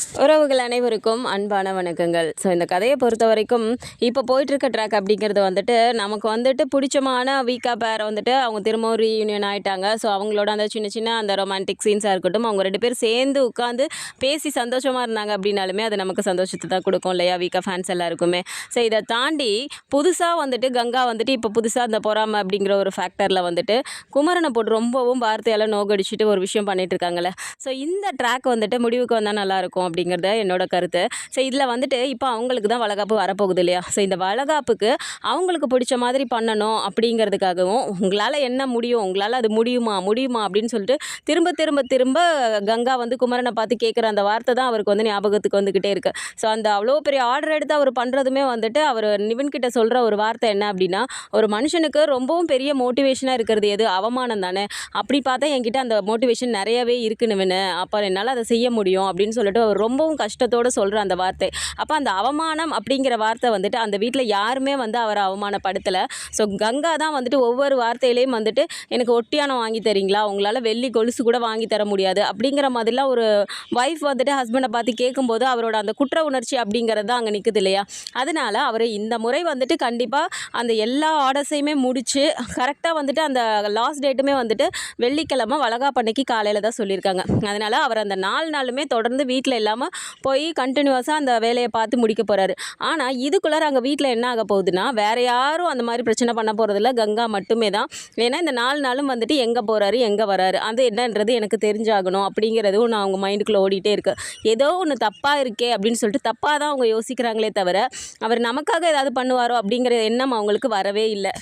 உறவுகள் அனைவருக்கும் அன்பான வணக்கங்கள். ஸோ இந்த கதையை பொறுத்த வரைக்கும் இப்போ போயிட்டுருக்க ட்ராக் அப்படிங்கிறது வந்துட்டு நமக்கு வந்துட்டு பிடிச்சமான வீக்கா பேர் வந்துட்டு அவங்க திரும்பவும் ரீயூனியன் ஆகிட்டாங்க ஸோ அவங்களோட அந்த சின்ன சின்ன அந்த ரொமான்டிக் சீன்ஸாக இருக்கட்டும் அவங்க ரெண்டு பேரும் சேர்ந்து உட்காந்து பேசி சந்தோஷமாக இருந்தாங்க அப்படின்னாலுமே அது நமக்கு சந்தோஷத்தை தான் கொடுக்கும் இல்லையா? வீக்கா ஃபேன்ஸ் எல்லாருக்குமே. ஸோ இதை தாண்டி புதுசாக வந்துட்டு கங்கா வந்துட்டு இப்போ புதுசாக அந்த பொறாமை அப்படிங்கிற ஒரு ஃபேக்டரில் வந்துட்டு குமரனை போட்டு ரொம்பவும் வார்த்தையால் நோகடிச்சிட்டு ஒரு விஷயம் பண்ணிட்டு ஸோ இந்த ட்ராக் வந்துட்டு முடிவுக்கு வந்தால் நல்லாயிருக்கும் அப்படிங்கிறத என்னோட கருத்து. ஸோ இதில் வந்துட்டு இப்போ அவங்களுக்கு தான் வளகாப்பு வரப்போகுது இல்லையா? ஸோ இந்த வளகாப்புக்கு அவங்களுக்கு பிடிச்ச மாதிரி பண்ணணும் அப்படிங்கிறதுக்காகவும் உங்களால் என்ன முடியும் உங்களால் அது முடியுமா முடியுமா அப்படின்னு சொல்லிட்டு திரும்ப திரும்ப திரும்ப கங்கா வந்து குமரனை பார்த்து கேட்குற அந்த வார்த்தை தான் அவருக்கு வந்து ஞாபகத்துக்கு வந்துக்கிட்டே இருக்கு. ஸோ அந்த அவ்வளோ பெரிய ஆர்டர் எடுத்து அவர் பண்ணுறதுமே வந்துட்டு அவர் நிவின்கிட்ட சொல்கிற ஒரு வார்த்தை என்ன அப்படின்னா ஒரு மனுஷனுக்கு ரொம்பவும் பெரிய மோட்டிவேஷனாக இருக்கிறது எது? அவமானம் தானே. அப்படி பார்த்தா என்கிட்ட அந்த மோட்டிவேஷன் நிறையவே இருக்குன்னு அப்போ என்னால் அதை செய்ய முடியும் அப்படின்னு சொல்லிட்டு அவர் ரொம்பவும் கஷ்டத்தோடு சொல்கிற அந்த வார்த்தை. அப்போ அந்த அவமானம் அப்படிங்கிற வார்த்தை வந்துட்டு அந்த வீட்டில் யாருமே வந்து அவரை அவமானப்படுத்தலை. ஸோ கங்கா தான் வந்துட்டு ஒவ்வொரு வார்த்தையிலையும் வந்துட்டு எனக்கு ஒட்டியானம் வாங்கி தரீங்களா? உங்களால் வெள்ளி கொலுசு கூட வாங்கி தர முடியாது. அப்படிங்கிற மாதிரிலாம் ஒரு ஒய்ஃப் வந்துட்டு ஹஸ்பண்டை பார்த்து கேட்கும்போது அவரோட அந்த குற்ற உணர்ச்சி அப்படிங்கிறது தான் அங்கே நிற்குது இல்லையா? அதனால அவர் இந்த முறை வந்துட்டு கண்டிப்பாக அந்த எல்லா ஆர்டர்ஸையுமே முடித்து கரெக்டாக வந்துட்டு அந்த லாஸ்ட் டேட்டுமே வந்துட்டு வெள்ளிக்கிழமை வளகாப்பண்ணைக்கு காலையில் தான் சொல்லியிருக்காங்க. அதனால் அவர் அந்த நாலு நாளுமே தொடர்ந்து வீட்டில் இல்லாமல் போய் கண்டினியூஸாக அந்த வேலையை பார்த்து முடிக்க போகிறாரு ஆனால் இதுக்குள்ளார அங்கே வீட்டில் என்ன ஆக போகுதுன்னா வேறு யாரும் அந்த மாதிரி பிரச்சனை பண்ண போகிறதில்ல கங்கா மட்டுமே தான். ஏன்னா இந்த நாலு நாளும் வந்துட்டு எங்கே போகிறாரு எங்கே வராரு அது என்னன்றது எனக்கு தெரிஞ்சாகணும் அப்படிங்கிறதும் நான் அவங்க மைண்டுக்குள்ளே ஓடிட்டே இருக்கு. ஏதோ ஒன்று தப்பாக இருக்கே அப்படின்னு சொல்லிட்டு தப்பாக தான் அவங்க யோசிக்கிறாங்களே தவிர அவர் நமக்காக ஏதாவது பண்ணுவாரோ அப்படிங்கிற எண்ணம் அவங்களுக்கு வரவே இல்லை.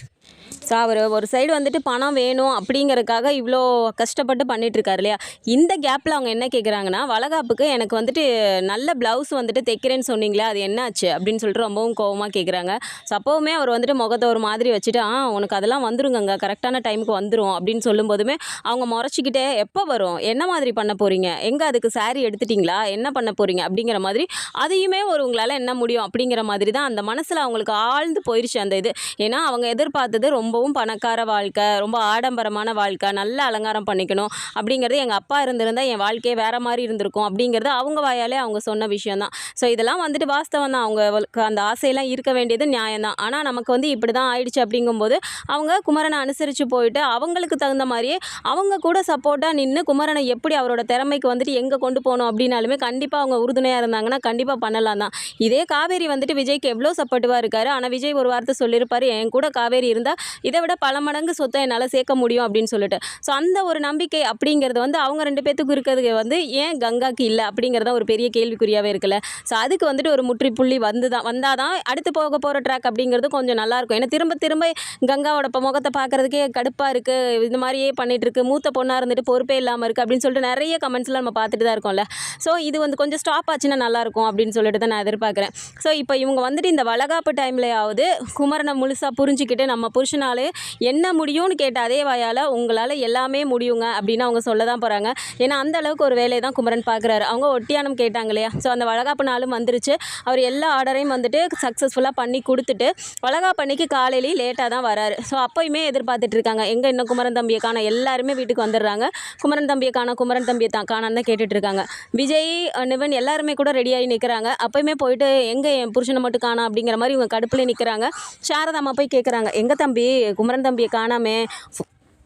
ஸோ அவர் ஒரு சைடு வந்துட்டு பணம் வேணும் அப்படிங்கறதுக்காக இவ்வளோ கஷ்டப்பட்டு பண்ணிகிட்ருக்காரு இல்லையா? இந்த கேப்பில் அவங்க என்ன கேட்குறாங்கன்னா வளகாப்புக்கு எனக்கு வந்துட்டு நல்ல ப்ளவுஸ் வந்துட்டு தைக்கிறேன்னு சொன்னீங்களே அது என்னாச்சு? அப்படின்னு சொல்லிட்டு ரொம்பவும் கோவமாக கேட்குறாங்க ஸோ அப்போவுமே அவர் வந்துட்டு முகத்தை ஒரு மாதிரி வச்சுட்டு ஆ உனக்கு அதெல்லாம் வந்துருங்கங்க கரெக்டான டைமுக்கு வந்துடும் அப்படின்னு சொல்லும்போதுமே அவங்க முறைச்சிக்கிட்டே எப்போ வரும்? என்ன மாதிரி பண்ண போகிறீங்க எங்கே அதுக்கு சாரீ எடுத்துட்டிங்களா? என்ன பண்ண போகிறீங்க அப்படிங்கிற மாதிரி அதையுமே ஒரு உங்களால் என்ன முடியும் அப்படிங்கிற மாதிரி தான் அந்த மனசில் அவங்களுக்கு ஆழ்ந்து போயிடுச்சு அந்த இது. ஏன்னா அவங்க எதிர்பார்த்து எதிர்பார்த்தது ரொம்பவும் பணக்கார வாழ்க்கை ரொம்ப ஆடம்பரமான வாழ்க்கை நல்ல அலங்காரம் பண்ணிக்கணும் அப்படிங்கிறது எங்கள் அப்பா இருந்திருந்தால் என் வாழ்க்கையே வேறு மாதிரி இருந்திருக்கும் அப்படிங்கிறது அவங்க வாயாலே அவங்க சொன்ன விஷயம் தான் ஸோ இதெல்லாம் வந்துட்டு வாஸ்தவம் தான். அவங்களுக்கு அந்த ஆசையெல்லாம் இருக்க வேண்டியது நியாயம்தான். ஆனால் நமக்கு வந்து இப்படி தான் ஆயிடுச்சு அப்படிங்கும்போது அவங்க குமரனை அனுசரித்து போயிட்டு அவங்களுக்கு தகுந்த மாதிரியே அவங்க கூட சப்போர்ட்டாக நின்று குமரனை எப்படி அவரோட திறமைக்கு வந்துட்டு எங்கே கொண்டு போகணும் அப்படின்னாலுமே கண்டிப்பாக அவங்க உறுதுணையாக இருந்தாங்கன்னா கண்டிப்பாக பண்ணலாம் தான் இதே காவேரி வந்துட்டு விஜய்க்கு எவ்வளோ சப்போர்ட்டிவாக இருக்காரு. ஆனால் விஜய் ஒரு வார்த்தை சொல்லியிருப்பார் என் கூட காவேரி இருந்தால் இதை விட பல மடங்கு சொத்தை என்னால் சேர்க்க முடியும் அப்படின்னு சொல்லிட்டு. ஸோ அந்த ஒரு நம்பிக்கை அப்படிங்கிறது வந்து அவங்க ரெண்டு பேத்துக்கு இருக்கிறது வந்து ஏன் கங்காக்கு இல்லை அப்படிங்கிறது ஒரு பெரிய கேள்விக்குறியாகவே இருக்குல்ல. ஸோ அதுக்கு வந்துட்டு ஒரு முற்றுப்புள்ளி வந்து தான் வந்தால் தான் அடுத்து போக போகிற ட்ராக் அப்படிங்கிறது கொஞ்சம் நல்லாயிருக்கும் ஏன்னா திரும்ப திரும்ப கங்காவோட இப்போ முகத்தை பார்க்குறதுக்கே கடுப்பாக இருக்குது இந்த மாதிரியே பண்ணிகிட்ருக்கு மூத்த பொண்ணாக இருந்துட்டு பொறுப்பே இல்லாமல் இருக்குது அப்படின்னு சொல்லிட்டு நிறைய கமெண்ட்ஸ்லாம் நம்ம பார்த்துட்டு தான் இருக்கோம்ல. ஸோ இது வந்து கொஞ்சம் ஸ்டாப் ஆச்சுன்னா நல்லாயிருக்கும் அப்படின்னு சொல்லிட்டு தான் நான் எதிர்பார்க்குறேன். ஸோ இப்போ இவங்க வந்துட்டு இந்த வளகாப்பு டைம்லையாவது குமரனை முழுசாக புரிஞ்சுக்கிட்டு நம்ம புருஷனாலே என்ன முடியும்னு கேட்ட அதே வாயால் உங்களால் எல்லாமே முடியுங்க அப்படின்னு அவங்க சொல்ல தான் போகிறாங்க ஏன்னா அந்த அளவுக்கு ஒரு வேலையை தான் குமரன் பார்க்குறாரு அவங்க ஒட்டியானம் கேட்டாங்க இல்லையா? ஸோ அந்த வளகாப்பு நாளும் வந்துருச்சு. அவர் எல்லா ஆர்டரையும் வந்துட்டு சக்ஸஸ்ஃபுல்லாக பண்ணி கொடுத்துட்டு வளகாப்பு அன்னைக்கு காலையிலேயே லேட்டாக தான் வராரு. ஸோ அப்போயுமே எதிர்பார்த்துட்டு இருக்காங்க. எங்கே இன்னும் குமரன் தம்பியை காண எல்லாருமே வீட்டுக்கு வந்துடுறாங்க. குமரன் தம்பியை காண குமரன் தம்பியை தான் காணான்னு தான் கேட்டுட்டு இருக்காங்க. விஜய் நிவன் எல்லாருமே கூட ரெடியாகி நிற்கிறாங்க அப்போயுமே போயிட்டு எங்கே என் புருஷனை மட்டும் காணா அப்படிங்கிற மாதிரி இவங்க கடுப்புலேயே நிற்கிறாங்க சாரதாம்மா போய் கேட்குறாங்க எங்கே தம்பி குமரன் தம்பியை காணாமே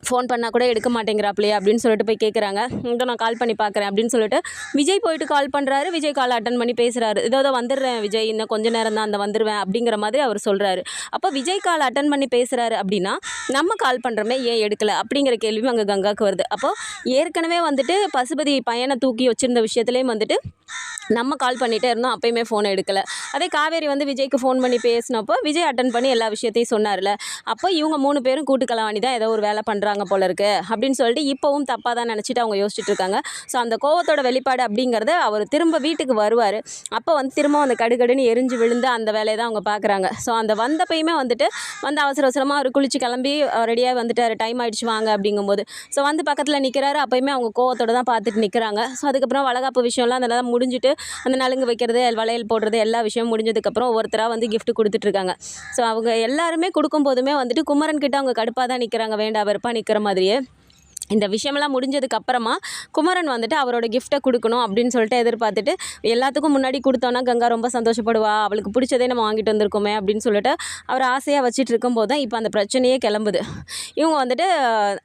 ஃபோன் பண்ணால் கூட எடுக்க மாட்டேங்கிறாப்லையே அப்படின்னு சொல்லிட்டு போய் கேட்குறாங்க இங்கே நான் கால் பண்ணி பார்க்குறேன் அப்படின்னு சொல்லிட்டு விஜய் போயிட்டு கால் பண்ணுறாரு விஜய் கால் அட்டன் பண்ணி பேசுகிறாரு இதோ வந்துடுறேன் விஜய் இன்னும் கொஞ்ச நேரம் தான் அந்த வந்துடுவேன் அப்படிங்கிற மாதிரி அவர் சொல்கிறாரு அப்போ விஜய் கால் அட்டன் பண்ணி பேசுகிறாரு அப்படின்னா நம்ம கால் பண்ணுறோமே ஏன் எடுக்கலை அப்படிங்கிற கேள்வியும் அங்கே கங்காவுக்கு வருது. அப்போது ஏற்கனவே வந்துட்டு பசுபதி பையனை தூக்கி வச்சுருந்த விஷயத்துலேயும் வந்துட்டு நம்ம கால் பண்ணிகிட்டே இருந்தோம். அப்பயுமே ஃபோன் எடுக்கலை. அதே காவேரி வந்து விஜய்க்கு ஃபோன் பண்ணி பேசினப்போ விஜய் அட்டன் பண்ணி எல்லா விஷயத்தையும் சொன்னார்ல. அப்போ இவங்க மூணு பேரும் கூட்டுக்கலவாணி தான் ஏதோ ஒரு வேலை பண்ணுறாங்க போல இருக்கு அப்படின்னு சொல்லிட்டு இப்போவும் தப்பாக தான் நினச்சிட்டு அவங்க யோசிச்சுட்டு இருக்காங்க. ஸோ அந்த கோவத்தோட வெளிப்பாடு அப்படிங்கிறத அவர் திரும்ப வீட்டுக்கு வருவார். அப்போ வந்து திரும்ப அந்த கடுகடுன்னு எரிஞ்சு விழுந்து அந்த வேலையை தான் அவங்க பார்க்குறாங்க ஸோ அந்த வந்தப்பையுமே வந்துட்டு வந்து அவசர அவசரமாக அவர் குளிச்சு கிளம்பி ரெடியாக வந்துட்டார். டைம் ஆகிடுச்சு வாங்க அப்படிங்கும்போது. ஸோ வந்து பக்கத்தில் நிற்கிறாரு அப்போயுமே அவங்க கோவத்தோட தான் பார்த்துட்டு நிற்கிறாங்க ஸோ அதுக்கப்புறம் வளகாப்பு விஷயம்லாம் அதெல்லாம் முடிஞ்சுட்டு அந்த நலுங்கு வைக்கிறது வளையல் போடுறது எல்லா விஷயம் முடிஞ்சதுக்கப்புறம் ஒவ்வொருத்தராக வந்து gift கொடுத்துட்ருக்காங்க ஸோ அவங்க எல்லாருமே கொடுக்கும்போதுமே வந்துட்டு குமரன் கிட்ட அவங்க கடுப்பாக தான் நிற்கிறாங்க வேண்டாம் வெறுப்பாக நிற்கிற மாதிரியே இந்த விஷயமெல்லாம் முடிஞ்சதுக்கு அப்புறமா குமரன் வந்துட்டு அவரோட கிஃப்ட்டை கொடுக்கணும் அப்படின்னு சொல்லிட்டு எதிர்பார்த்துட்டு எல்லாத்துக்கும் முன்னாடி கொடுத்தோன்னா கங்கா ரொம்ப சந்தோஷப்படுவா. அவளுக்கு பிடிச்சதே நம்ம வாங்கிட்டு வந்திருக்கோமே. அப்படின்னு சொல்லிட்டு அவர் ஆசையாக வச்சுட்டு இருக்கும்போது தான் இப்போ அந்த பிரச்சனையே கிளம்புது. இவங்க வந்துட்டு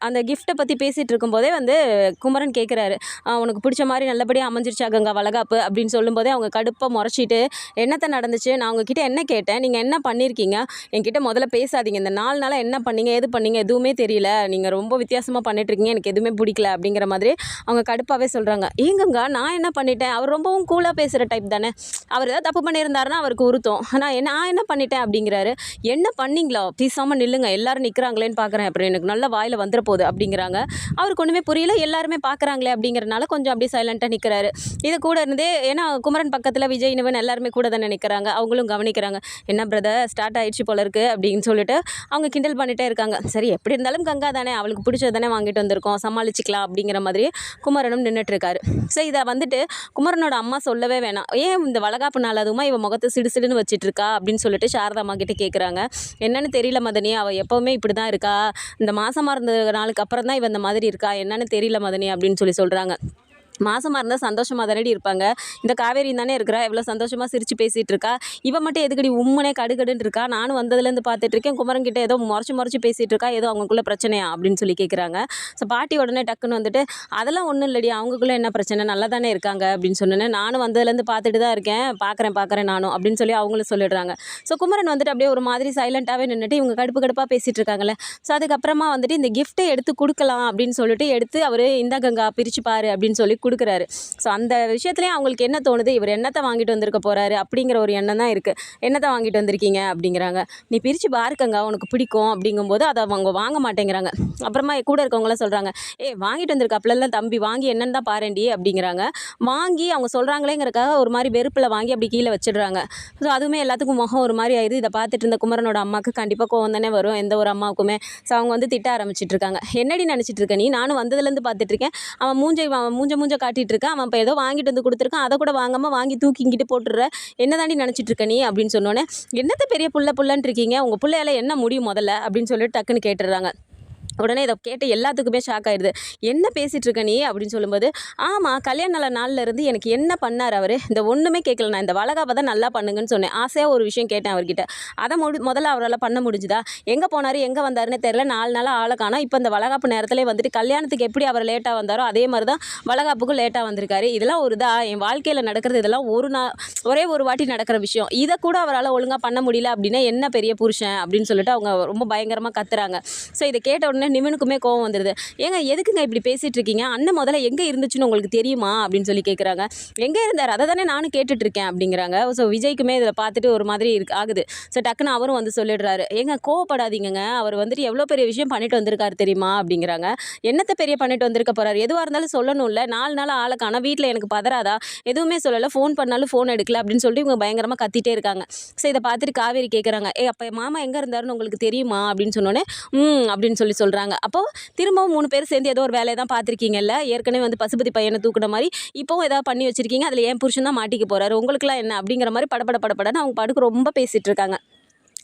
அந்த கிஃப்ட்டை பற்றி பேசிகிட்டு இருக்கும்போதே வந்து குமரன் கேட்குறாரு உனக்கு பிடிச்ச மாதிரி நல்லபடியாக அமைஞ்சிருச்சா கங்கா வளகாப்பு? அப்படின்னு சொல்லும்போதே அவங்க கடுப்பாக முறைச்சிட்டு என்னத்தை நடந்துச்சு? நான் உங்ககிட்ட என்ன கேட்டேன்? நீங்கள் என்ன பண்ணியிருக்கீங்க என்கிட்ட முதல்ல பேசாதீங்க. இந்த நாலு நாளாக என்ன பண்ணீங்க? எது பண்ணீங்க? எதுவுமே தெரியல. நீங்கள் ரொம்ப வித்தியாசமாக பண்ணிட்டுருக்கீங்க எனக்கு எதுவுமே பிடிக்கல அப்படிங்கிற மாதிரி அவங்க கடுப்பாகவே சொல்கிறாங்க ஏங்கங்க நான் என்ன பண்ணிட்டேன்? அவர் ரொம்பவும் கூலாக பேசுகிற டைப் தானே. அவர் ஏதாவது தப்பு பண்ணியிருந்தாருன்னா அவருக்கு உருத்தம் ஆனால் என்ன நான் என்ன பண்ணிட்டேன்? அப்படிங்கிறாரு. என்ன பண்ணீங்களா? பேசாமல் நில்லுங்க. எல்லாரும் நிற்கிறாங்களேன்னு பார்க்குறேன் அப்புறம் எனக்கு நல்ல வாயில் வந்துட போகுது அப்படிங்கிறாங்க. அவருக்கு ஒன்றுமே புரியல. எல்லாருமே பார்க்குறாங்களே அப்படிங்கிறனால கொஞ்சம் அப்படியே சைலண்ட்டாக நிற்கிறாரு இது கூட இருந்தே ஏன்னா குமரன் பக்கத்தில் விஜய் நிவன் எல்லாருமே கூட தானே நிற்கிறாங்க அவங்களும் கவனிக்கிறாங்க. என்ன பிரதர் ஸ்டார்ட் ஆயிடுச்சு போல இருக்குது அப்படின்னு சொல்லிட்டு அவங்க கிண்டல் பண்ணிட்டே இருக்காங்க. சரி எப்படி இருந்தாலும் கங்கா தானே. அவளுக்கு பிடிச்சது தானே வாங்கிட்டு வந்திருக்கோம். சமாளிச்சிக்கலாம் அப்படிங்கிற மாதிரி குமரனும் நின்றுட்டு இருக்காரு ஸோ இதை வந்துட்டு குமரனோட அம்மா சொல்லவே வேணாம். ஏன் இந்த வளகாப்பு நாள் அதுவுமா இவன் முகத்தை சிடு சிடுன்னு வச்சுட்டு இருக்கா அப்படின்னு சொல்லிட்டு சாரதா அம்மா கிட்ட கேட்குறாங்க என்னன்னு தெரியல மதனி அவள் எப்போவுமே இப்படி தான் இருக்கா? இந்த மாசமாக இருந்த நாளுக்கு அப்புறம் தான் இவன் இந்த மாதிரி இருக்கா? என்னன்னு தெரியல மதனி அப்படின்னு சொல்லி சொல்கிறாங்க மாசமாக இருந்தால் சந்தோஷமாக தானடி இருப்பாங்க. இந்த காவேரி தானே இருக்கிறா எவ்வளோ சந்தோஷமாக சிரித்து பேசிகிட்டு இருக்கா? இவன் மட்டும் எதுக்கடி உம்மனே கடுகடுன்னு இருக்கா? நானும் வந்ததுலேருந்து பார்த்துட்டு இருக்கேன். குமரன் கிட்டே ஏதோ முறைச்சி முறைச்சி பேசிகிட்டு இருக்கா? ஏதோ அவங்களுக்குள்ள பிரச்சனையா? அப்படின்னு சொல்லி கேட்குறாங்க ஸோ பாட்டி உடனே டக்குன்னு வந்துட்டு அதெல்லாம் ஒன்றும் இல்லடி அவங்களுக்குள்ள என்ன பிரச்சனை? நல்லா தானே இருக்காங்க அப்படின்னு சொன்னேன் நானும் வந்ததுலேருந்து பார்த்துட்டு தான் இருக்கேன். பார்க்குறேன் பார்க்குறேன் நானும் அப்படின்னு சொல்லி அவங்களும் சொல்லிடுறாங்க. ஸோ குமரன் வந்துட்டு அப்படியே ஒரு மாதிரி சைலண்ட்டாகவே நின்றுட்டு இவங்க கடுப்பு கடுப்பாக பேசிகிட்டு இருக்காங்களே ஸோ அதுக்கப்புறமா வந்துட்டு இந்த கிஃப்ட்டை எடுத்து கொடுக்கலாம் அப்படின்னு சொல்லிட்டு எடுத்து அவர் இந்த கங்கா பிரிச்சு பாரு அப்படின்னு சொல்லி கொடுக்குறாரு. ஸோ அந்த விஷயத்துலேயும் அவங்களுக்கு என்ன தோணுது? இவர் என்னத்தை வாங்கிட்டு வந்திருக்க போகிறாரு அப்படிங்கிற ஒரு எண்ணம் தான் இருக்குது என்னத்தை வாங்கிட்டு வந்திருக்கீங்க? அப்படிங்கிறாங்க. நீ பிரித்து பாருக்கங்க உனக்கு பிடிக்கும். அப்படிங்கும்போது அதை அவங்க வாங்க மாட்டேங்கிறாங்க. அப்புறமா கூட இருக்கவங்களாம் சொல்கிறாங்க ஏ வாங்கிட்டு வந்திருக்காப்புலாம் தம்பி வாங்கி என்னென்னு தான் பாருண்டி அப்படிங்கிறாங்க. வாங்கி அவங்க சொல்கிறாங்களேங்கிறக்காக ஒரு மாதிரி வெறுப்பில் வாங்கி அப்படி கீழே வச்சிடுறாங்க. ஸோ அதுவுமே எல்லாத்துக்கும் முகம் ஒரு மாதிரி ஆயிடுது இதை பார்த்துட்டு இருந்த குமரனோட அம்மாவுக்கு கண்டிப்பாக கோவம் தானே வரும் எந்த ஒரு அம்மாவுக்குமே. ஸோ அவங்க வந்து திட்ட ஆரம்பிச்சிட்ருக்காங்க என்னடி நினச்சிட்டு இருக்க நீ? நானும் வந்ததுலேருந்து பார்த்துட்ருக்கேன் அவன் மூஞ்சை அவன் மூஞ்ச மூஞ்ச காட்டிட்டு இருக்கேன் அவன் இப்போ ஏதோ வாங்கிட்டு வந்து கொடுத்துருக்கான். அதை கூட வாங்காமல் வாங்கி தூக்கி இங்கிட்டு போட்டுடுற. என்ன தாண்டி நினச்சிட்டு இருக்க நீ? அப்படின்னு சொன்னோன்னே என்னத்த பெரிய புள்ள புள்ளன்னு இருக்கீங்க? உங்கள் பிள்ளையால என்ன முடியும் முதல்ல? அப்படின்னு சொல்லிட்டு டக்குன்னு கேட்டுடுறாங்க. உடனே இதை கேட்டு எல்லாத்துக்குமே ஷாக் ஆயிடுது என்ன பேசிகிட்டு இருக்க நீ? அப்படின்னு சொல்லும்போது ஆமாம் கல்யாண நல்ல நாள்ல இருந்து எனக்கு என்ன பண்ணார் அவர்? இந்த ஒன்றுமே கேட்கல நான் இந்த வளகாப்பை தான் நல்லா பண்ணுங்கன்னு சொன்னேன். ஆசையாக ஒரு விஷயம் கேட்டேன் அவர்கிட்ட. அதை முடி முதல்ல அவரால் பண்ண முடிஞ்சுதா? எங்கே போனார்? எங்கே வந்தாருன்னு தெரியல. நாலு நாளாக ஆளை காணோம். இப்போ இந்த வளகாப்பு நேரத்திலே வந்துட்டு கல்யாணத்துக்கு எப்படி அவர் லேட்டாக வந்தாரோ அதே மாதிரி தான் வளகாப்புக்கும் லேட்டாக வந்திருக்காரு. இதெல்லாம் ஒரு இதாக என் வாழ்க்கையில் நடக்கிறது இதெல்லாம் ஒரு நாள் ஒரே ஒரு வாட்டி நடக்கிற விஷயம். இதை கூட அவரால் ஒழுங்காக பண்ண முடியல அப்படின்னா என்ன பெரிய புருஷன்? அப்படின்னு சொல்லிட்டு அவங்க ரொம்ப பயங்கரமாக கத்துறாங்க. ஸோ இதை கேட்ட உடனே நிமனுக்குமே கோவம் வந்துடுது ஏங்க எதுக்குங்க இப்படி பேசிகிட்டு இருக்கீங்க அண்ணன் முதல்ல எங்கே இருந்துச்சுன்னு உங்களுக்கு தெரியுமா? அப்படின்னு சொல்லி கேட்குறாங்க எங்கே இருந்தார்? அதை தானே நானும் கேட்டுட்ருக்கேன் அப்படிங்கிறாங்க. ஸோ விஜய்க்குமே இதில் பார்த்துட்டு ஒரு மாதிரி இருக்கு ஆகுது. ஸோ டக்குன்னு அவரும் வந்து சொல்லிடுறாரு. ஏங்க கோவப்படாதீங்க அவர் வந்துட்டு எவ்வளோ பெரிய விஷயம் பண்ணிட்டு வந்திருக்காரு தெரியுமா? அப்படிங்கிறாங்க. என்னத்தை பெரிய பண்ணிட்டு வந்திருக்க போகிறார் எதுவாக இருந்தாலும் சொல்லணும்ல. நாலு நாள் ஆளை காணோம். வீட்டில் எனக்கு பதறாதா? எதுவுமே சொல்லலை. ஃபோன் பண்ணாலும் ஃபோன் எடுக்கல அப்படின்னு சொல்லிட்டு இவங்க பயங்கரமாக கத்திட்டே இருக்காங்க. ஸோ இதை பார்த்துட்டு காவேரி கேட்குறாங்க ஏ அப்போ மாமா எங்கே இருந்தாருன்னு உங்களுக்கு தெரியுமா? அப்படின்னு சொன்னோன்னே ம் அப்படின்னு சொல்லி சொல்கிறாங்க அப்போது திரும்பவும் மூணு பேர் சேர்ந்து ஏதோ ஒரு வேலையை தான் பார்த்துருக்கீங்கல்ல? ஏற்கனவே வந்து பசுபதி பையனை தூக்குன மாதிரி இப்போவும் ஏதாவது பண்ணி வச்சுருக்கீங்க? அதில் என் புருஷன் தான் மாட்டிக்க போகிறாரு உங்களுக்குலாம் என்ன? அப்படிங்கிற மாதிரி படபட படபடன்னு அவங்க பாட்டுக்கு ரொம்ப பேசிகிட்டு இருக்காங்க.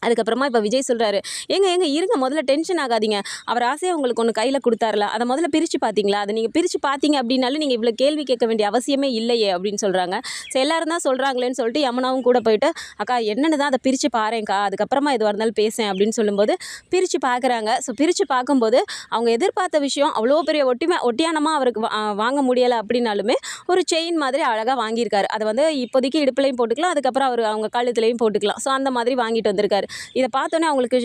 அதுக்கப்புறமா இப்போ விஜய் சொல்கிறாரு எங்க எங்க இருங்க முதல்ல டென்ஷன் ஆகாதீங்க. அவர் ஆசையாக உங்களுக்கு ஒன்று கையில் கொடுத்தாருல அதை முதல்ல பிரித்து பார்த்தீங்களா அதை நீங்கள் பிரித்து பார்த்தீங்க அப்படின்னாலும் நீங்கள் இவ்வளோ கேள்வி கேட்க வேண்டிய அவசியமே இல்லையே அப்படின்னு சொல்கிறாங்க ஸோ எல்லாரும் தான் சொல்கிறாங்களேன்னு சொல்லிட்டு யமுனாவும் கூட போயிட்டு அக்கா என்னென்னு தான் அதை பிரித்து பாருங்கக்கா அதுக்கப்புறமா எதுவாக இருந்தாலும் பேசேன் அப்படின்னு சொல்லும்போது பிரித்து பார்க்குறாங்க ஸோ பிரித்து பார்க்கும்போது அவங்க எதிர்பார்த்த விஷயம் அவ்வளோ பெரிய ஒட்டிமை ஒட்டியானமாக அவருக்கு வா- வாங்க முடியலை அப்படின்னாலுமே ஒரு செயின் மாதிரி அழகாக வாங்கியிருக்காரு. அதை வந்து இப்போதைக்கு இடுப்புலையும் போட்டுக்கலாம் அதுக்கப்புறம் அவர் அவங்க கழுத்துலையும் போட்டுக்கலாம். ஸோ அந்த மாதிரி வாங்கிட்டு வந்திருக்காரு. இதை பார்த்தோன்னே அவங்களுக்கு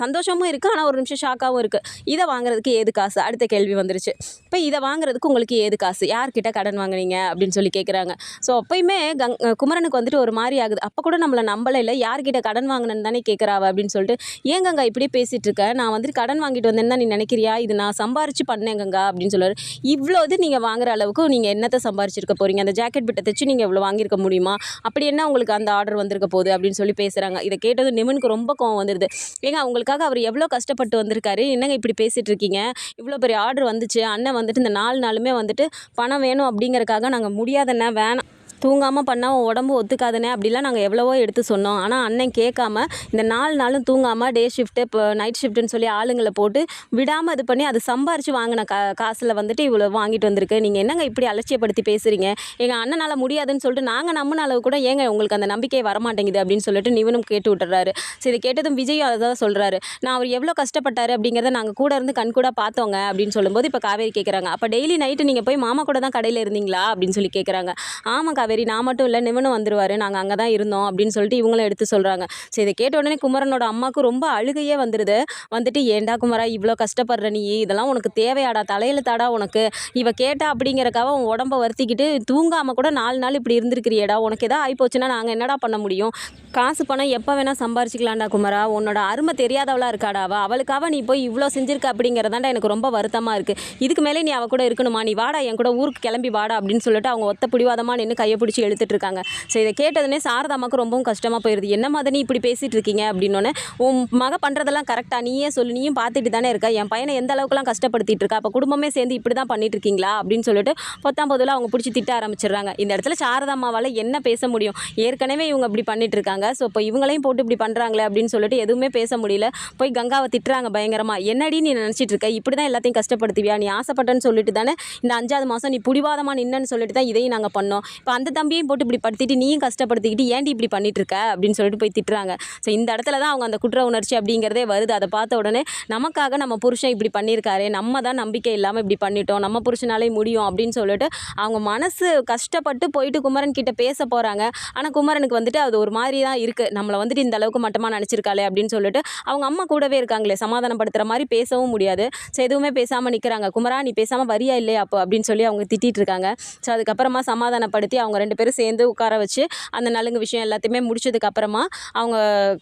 சந்தோஷமும் இருக்குது ஆனால் ஒரு நிமிஷம் ஷாக்காகவும் இருக்குது இதை வாங்குறதுக்கு ஏது காசு? அடுத்த கேள்வி வந்துருச்சு. இப்போ இதை வாங்குறதுக்கு உங்களுக்கு ஏது காசு? யார்கிட்ட கடன் வாங்குனீங்க? அப்படின்னு சொல்லி கேட்குறாங்க ஸோ அப்பயுமே கங் குமரனுக்கு வந்துட்டு ஒரு மாதிரி ஆகுது. அப்போ கூட நம்மளை நம்பலை இல்லை யார்கிட்ட கடன் வாங்கினேன்னு தானே கேட்குறாவ அப்படின்னு சொல்லிட்டு ஏன் கங்கா இப்படி பேசிகிட்டு இருக்க? நான் வந்துட்டு கடன் வாங்கிட்டு வந்தேன்னு தான் நீ நினைக்கிறியா? இது நான் சம்பாரிச்சு பண்ணேன் கங்கா. அப்படின்னு சொல்லுவார். இவ்வளோ இது நீங்கள் வாங்குற அளவுக்கு நீங்கள் என்னத்தை சம்பாரிச்சிருக்க போகிறீங்க அந்த ஜாக்கெட் பிட்டை தைச்சு நீங்கள் இவ்வளோ வாங்கியிருக்க முடியுமா? அப்படி என்ன உங்களுக்கு அந்த ஆர்டர் வந்திருக்க போகுது? அப்படின்னு சொல்லி பேசுகிறாங்க இதை கேட்டது நிமனுக்கு ரொம்ப கோவம் வந்துடுது ஏங்க அவங்களுக்காக அவர் எவ்வளோ கஷ்டப்பட்டு வந்திருக்காரு? என்னங்க இப்படி பேசிகிட்டு இருக்கீங்க? இவ்வளோ பெரிய ஆர்டர் வந்துச்சு. அண்ணன் வந்துட்டு இந்த நாலு நாளுமே வந்துட்டு பணம் வேணும் அப்படிங்கிறக்காக நாங்கள் முடியாதண்ணா வேணாம். தூங்காமல் பண்ணால் உன் உடம்பு ஒத்துக்காதுனே அப்படிலாம் நாங்கள் எவ்வளவோ எடுத்து சொன்னோம். ஆனால் அண்ணன் கேட்காம இந்த நாலு நாளும் தூங்காமல் டே ஷிஃப்ட்டு இப்போ நைட் ஷிஃப்ட்டுன்னு சொல்லி ஆளுங்களை போட்டு விடாமல் இது பண்ணி அது சம்பாரித்து வாங்கின கா காசில் வந்துட்டு இவ்வளோ வாங்கிட்டு வந்திருக்கு. நீங்கள் என்னங்க இப்படி அலட்சியப்படுத்தி பேசுகிறீங்க எங்கள் அண்ணனால் முடியாதுன்னு சொல்லிட்டு நாங்கள் நம்பின அளவு கூட ஏங்க உங்களுக்கு அந்த நம்பிக்கை வரமாட்டேங்குது அப்படின்னு சொல்லிட்டு நிவனும் கேட்டு விட்டுறாரு. சரி இதை கேட்டதும் விஜய் அதை தான் சொல்கிறாரு நான் அவர் எவ்வளோ கஷ்டப்பட்டாரு அப்படிங்கிறத நாங்கள் கூட இருந்து கண் கூட பார்த்தோங்க அப்படின்னு சொல்லும்போது இப்போ காவேரி கேட்குறாங்க அப்போ டெய்லி நைட்டு நீங்கள் போய் மாமா கூட தான் கடையில் இருந்தீங்களா அப்படின்னு சொல்லி கேட்குறாங்க ஆமாம் காவேரி. நான் மட்டும் இல்லை நிவனும் வந்துருவார். நாங்கள் அங்கே தான் இருந்தோம் அப்படின்னு சொல்லிட்டு இவங்களும் எடுத்து சொல்கிறாங்க சரி இதை கேட்ட உடனே குமரனோட அம்மாவுக்கு ரொம்ப அழுகையே வந்துடுது வந்துட்டு ஏண்டா குமரா இவ்வளோ கஷ்டப்படுற நீ? இதெல்லாம் உனக்கு தேவையாடா தலையில் தாடா உனக்கு. இவ கேட்டா அப்படிங்கிறக்காக உன் உடம்ப வருத்திக்கிட்டு தூங்காமல் கூட நாலு நாள் இப்படி இருந்திருக்கிறியடா. உனக்கு எதாவது ஆகிப்போச்சுன்னா நாங்கள் என்னடா பண்ண முடியும்? காசு பணம் எப்போ வேணால் சம்பாரிச்சிக்கலாம்டா குமரா. உன்னோட அருமை தெரியாதவளா இருக்காடா அவளுக்காக நீ போய் இவ்வளோ செஞ்சிருக்க அப்படிங்கிறதாண்டா எனக்கு ரொம்ப வருத்தமாக இருக்குது இதுக்கு மேலே நீ அவ கூட இருக்கணுமா? நீ வாடா என் கூட ஊருக்கு கிளம்பி வாடா அப்படின்னு சொல்லிட்டு அவங்க ஒத்த பிடிவாதமாக நின்று கையை பிடிச்சி இழுத்துட்டு இருக்காங்க ஸோ இதை கேட்டதுனே சாரதாமாக்கு ரொம்பவும் கஷ்டமாக போயிடுது என்ன மாதிரி இப்படி பேசிகிட்டு இருக்கீங்க அப்படின்னோடனே உன் மக பண்ணுறதெல்லாம் கரெக்டாக நீயே சொல்லு. நீயும் பார்த்துட்டு தானே இருக்க. என் பையனை எந்த அளவுக்குலாம் கஷ்டப்படுத்திட்டு இருக்கா அப்போ குடும்பமே சேர்ந்து இப்படி தான் பண்ணிட்டு இருக்கீங்களா அப்படின்னு சொல்லிட்டு பத்தாம் பொதுவில் அவங்க பிடிச்சி திட்ட ஆரம்பிச்சிடுறாங்க. இந்த இடத்துல சாரதாமாவால் என்ன பேச முடியும்? ஏற்கனவே இவங்க இப்படி பண்ணிட்டு இருக்காங்க ஸோ இப்போ இவங்களையும் போட்டு இப்படி பண்ணுறாங்களே அப்படின்னு சொல்லிட்டு எதுவுமே பேச முடியல. போய் கங்காவை திட்டுறாங்க பயங்கரமா. என்னடி நீ நினச்சிட்டு இருக்க இப்படி தான் எல்லாத்தையும் கஷ்டப்படுத்துவியா? நீ ஆசைப்பட்டேன்னு சொல்லிட்டு தானே இந்த அஞ்சாவது மாதம் நீ புடிவாதமாக நின்னு சொல்லிட்டு தான் இதையும் நாங்கள் பண்ணோம். இப்போ அந்த தம்பியையும் போட்டு இப்படி படுத்திட்டு நீயும் கஷ்டப்படுத்திக்கிட்டு ஏன்டி இப்படி பண்ணிட்டு இருக்க அப்படின்னு சொல்லிட்டு போய் திட்டுறாங்க. ஸோ இந்த இடத்துல தான் அவங்க அந்த குற்ற உணர்ச்சி அப்படிங்கிறதே வருது. அதை பார்த்த உடனே நமக்காக நம்ம புருஷன் இப்படி பண்ணியிருக்காரு. நம்ம தான் நம்பிக்கை இல்லாமல் இப்படி பண்ணிட்டோம். நம்ம புருஷனாலே முடியும் அப்படின்னு சொல்லிட்டு அவங்க மனசு கஷ்டப்பட்டு போயிட்டு குமரன் கிட்ட பேச போகிறாங்க ஆனால் குமரனுக்கு வந்துட்டு அது ஒரு மாதிரி தான் இருக்குது நம்மளை வந்துட்டு இந்த அளவுக்கு மட்டமாக நினச்சிருக்காளே அப்படின்னு சொல்லிட்டு அவங்க அம்மா கூடவே இருக்காங்களே சமாதானப்படுத்துகிற மாதிரி பேசவும் முடியாது. ஸோ எதுவுமே பேசாமல் நிற்கிறாங்க குமரா நீ பேசாமல் வரியா இல்லையா அப்போ? அப்படின்னு சொல்லி அவங்க திட்டிட்டு இருக்காங்க. ஸோ அதுக்கப்புறமா சமாதானப்படுத்தி அவங்க ரெண்டு பேரும் சேர்ந்து உட்கார வச்சு அந்த நலுங்கு விஷயம் எல்லாத்தையுமே முடிச்சதுக்கு அப்புறமா அவங்க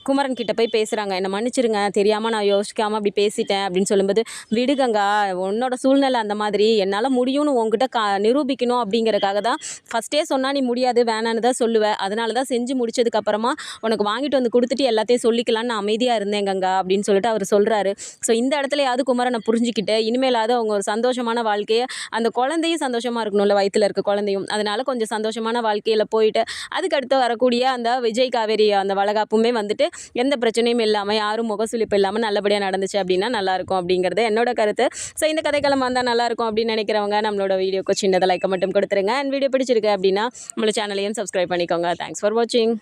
குமரன் கிட்ட போய் பேசுகிறாங்க என்னை மன்னிச்சிருங்க. தெரியாமல் நான் யோசிக்காமல் அப்படி பேசிட்டேன். அப்படின்னு சொல்லும்போது விடுகங்கா உன்னோட சூழ்நிலை அந்த மாதிரி. என்னால் முடியும்னு உங்ககிட்ட கா நிரூபிக்கணும் அப்படிங்கறக்காக தான். ஃபஸ்ட்டே சொன்னால் நீ முடியாது வேணான்னு தான் சொல்லுவேன் அதனால தான் செஞ்சு முடிச்சதுக்கு அப்புறமா உனக்கு வாங்கிட்டு வந்து கொடுத்துட்டு எல்லாத்தையும் சொல்லிக்கலாம்னு நான் அமைதியாக இருந்தேன் கங்கா. அப்படின்னு சொல்லிட்டு அவர் சொல்கிறாரு ஸோ இந்த இடத்துலயாவது குமரனை புரிஞ்சுக்கிட்டு இனிமேலாவது அவங்க ஒரு சந்தோஷமான வாழ்க்கையை அந்த குழந்தையும் சந்தோஷமாக இருக்கணும்ல வயித்துல இருக்க குழந்தையும். அதனால கொஞ்சம் சந்தோஷம் சந்தோஷமான வாழ்க்கையில் போயிட்டு அதுக்கடுத்து வரக்கூடிய அந்த விஜய் காவேரி அந்த வளகாப்புமே வந்துட்டு எந்த பிரச்சனையும் இல்லாமல் யாரும் முகசுளிப்பு இல்லாமல் நல்லபடியாக நடந்துச்சு அப்படின்னா நல்லாயிருக்கும் அப்படிங்கிறது என்னோட கருத்து. ஸோ இந்த கதைக்களம் வந்தால் நல்லாயிருக்கும் அப்படின்னு நினைக்கிறவங்க நம்மளோட வீடியோக்கு சின்னதாக லைக்கை மட்டும் கொடுத்துருங்க. அண்ட் வீடியோ பிடிச்சிருக்கு அப்படின்னா நம்மளோட சேனலையும் சப்ஸ்கிரைப் பண்ணிக்கோங்க. தேங்க்ஸ் ஃபார் வாட்சிங்